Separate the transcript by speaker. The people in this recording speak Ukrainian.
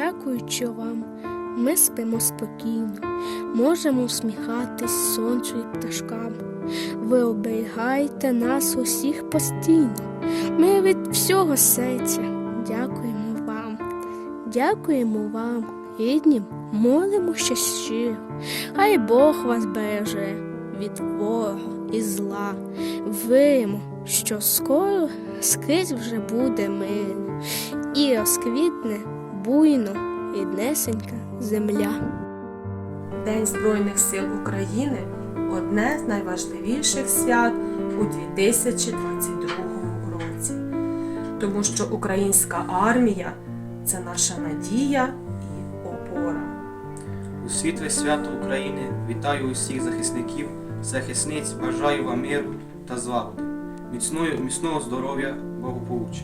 Speaker 1: Дякуючи вам, ми спимо спокійно, можемо усміхатись сонцю і пташкам. Ви оберігаєте нас усіх постійно. Ми від всього серця дякуємо вам. Дякуємо вам, ріднім, молимо ще щиро. Хай Бог вас береже від ворога і зла. Віримо, що скоро скрізь вже буде мир і розквітне буйно ріднесенька земля.
Speaker 2: День Збройних сил України одне з найважливіших свят у 2022 році, тому що українська армія це наша надія і опора.
Speaker 3: У світле свято України вітаю усіх захисників, захисниць, бажаю вам миру та злагоди, міцного, міцного здоров'я, благополуччя.